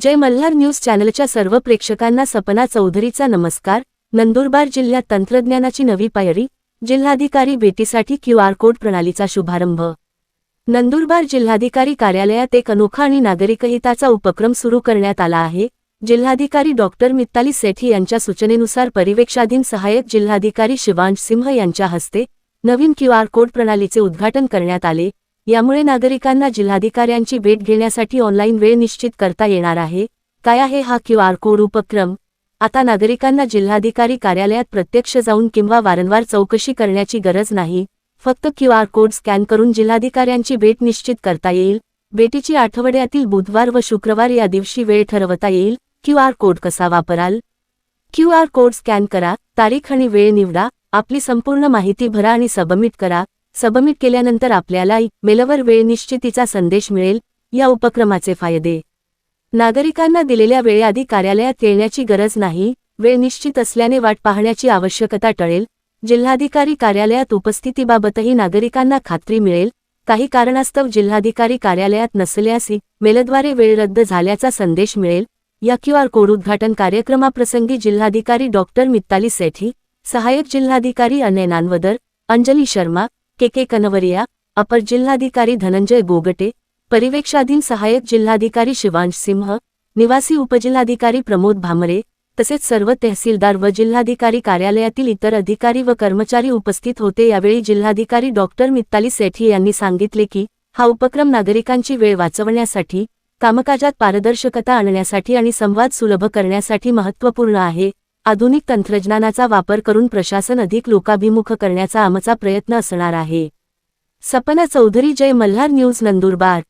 जय Malhar news चॅनलच्या सर्व प्रेक्षकांना सपना चौधरीचा नमस्कार. नंदुरबार जिल्ह्यात तंत्रज्ञानाची नवी पायरी जिल्हाधिकारी भेटीसाठी क्यू आर कोड प्रणालीचा शुभारंभ. नंदुरबार जिल्हाधिकारी कार्यालयात एक अनोखा आणि नागरिकहिताचा उपक्रम सुरू करण्यात आला आहे. जिल्हाधिकारी डॉक्टर मित्ताली सेठी यांच्या सूचनेनुसार परिवेक्षाधीन सहाय्यक जिल्हाधिकारी शिवांश सिंह यांच्या हस्ते नवीन क्यू आर कोड प्रणालीचे उद्घाटन करण्यात आले. यामुळे नागरिकांना जिल्हाधिकाऱ्यांची भेट घेण्यासाठी ऑनलाईन वेळ निश्चित करता येणार आहे. काय आहे हा क्यू आर कोड उपक्रम? आता नागरिकांना जिल्हाधिकारी कार्यालयात प्रत्यक्ष जाऊन किंवा वारंवार चौकशी करण्याची गरज नाही. फक्त क्यू आर कोड स्कॅन करून जिल्हाधिकाऱ्यांची भेट निश्चित करता येईल. भेटीची आठवड्यातील बुधवार व शुक्रवार या दिवशी वेळ ठरवता येईल. क्यू आर कोड कसा वापराल? क्यू आर कोड स्कॅन करा. तारीख आणि वेळ निवडा. आपली संपूर्ण माहिती भरा आणि सबमिट करा. सबमिट केल्यानंतर आपल्याला मेलवर वेळ निश्चितीचा संदेश मिळेल या उपक्रमाचे फायदे. नागरिकांना दिलेल्या वेळेआधी कार्यालयात येण्याची गरज नाही वेळ निश्चित असल्याने वाट पाहण्याची आवश्यकता टळेल जिल्हाधिकारी कार्यालयात उपस्थितीबाबतही नागरिकांना खात्री मिळेल काही कारणास्तव जिल्हाधिकारी कार्यालयात नसल्यासही मेलद्वारे वेळ रद्द झाल्याचा संदेश मिळेल या क्यू आर कोड उद्घाटन कार्यक्रमाप्रसंगी जिल्हाधिकारी डॉक्टर मित्ताली सेठी सहाय्यक जिल्हाधिकारी अनय नानवदर अंजली शर्मा के के कनवरिया अपर जिल्हाधिकारी धनंजय गोगटे परिवेक्षाधीन सहाय्यक जिल्हाधिकारी शिवांश सिंह निवासी उपजिल्हाधिकारी प्रमोद भामरे तसेच सर्व तहसीलदार व जिल्हाधिकारी कार्यालयातील इतर अधिकारी व कर्मचारी उपस्थित होते. यावेळी जिल्हाधिकारी डॉक्टर मित्ताली सेठी यांनी सांगितले की हा उपक्रम नागरिकांची वेळ वाचवण्यासाठी कामकाजात पारदर्शकता आणण्यासाठी आणि संवाद सुलभ करण्यासाठी महत्त्वपूर्ण आहे. आधुनिक तंत्रज्ञानाचा वापर करून प्रशासन अधिक लोकाभिमुख करण्याचा आमचा प्रयत्न असणार आहे. सपना चौधरी जय मल्हार न्यूज नंदुरबार.